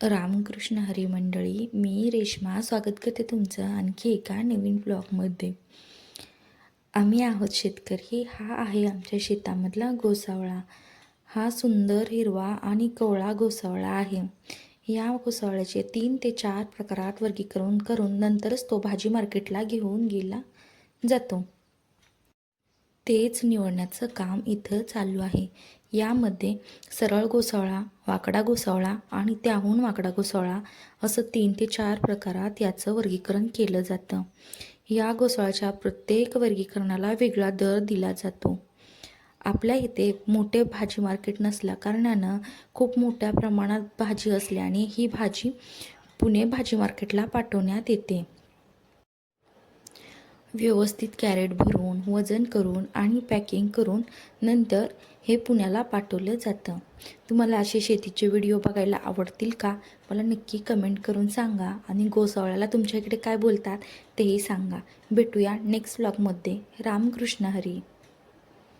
रामकृष्ण हरी मंडळी मी रेश्मा स्वागत करते तुमचं आणखी एका नवीन ब्लॉगमध्ये आम्ही आहोत शेतकरी हा आहे आमच्या शेतामधला गोसावळा. हा सुंदर हिरवा आणि कवळा गोसावळा आहे. या गोसावळ्याचे तीन ते चार प्रकारात वर्गीकरण करून नंतरच तो भाजी मार्केटला घेऊन गेला जातो. तेच निवडण्याचं काम इथं चालू आहे. यामध्ये सरळ घोसाळा वाकडा घोसाळा आणि त्याहून वाकडा घोसाळा असं तीन ते चार प्रकारात याचं वर्गीकरण केलं जातं. या गोसावळ्याच्या प्रत्येक वर्गीकरणाला वेगळा दर दिला जातो. आपल्या इथे मोठे भाजी मार्केट नसल्या कारणानं खूप मोठ्या प्रमाणात भाजी असल्याने ही भाजी पुणे भाजी मार्केटला पाठवण्यात येते. व्यवस्थित कॅरेट भरून वजन करून आणि पॅकिंग करून नंतर हे पुण्याला पाठवलं जातं. तुम्हाला असे शेतीचे व्हिडिओ बघायला आवडतील का? मला नक्की कमेंट करून सांगा आणि गोसावळ्याला तुमच्या इकडे काय बोलतात तेही सांगा. भेटूया नेक्स्ट ब्लॉगमध्ये रामकृष्ण हरी.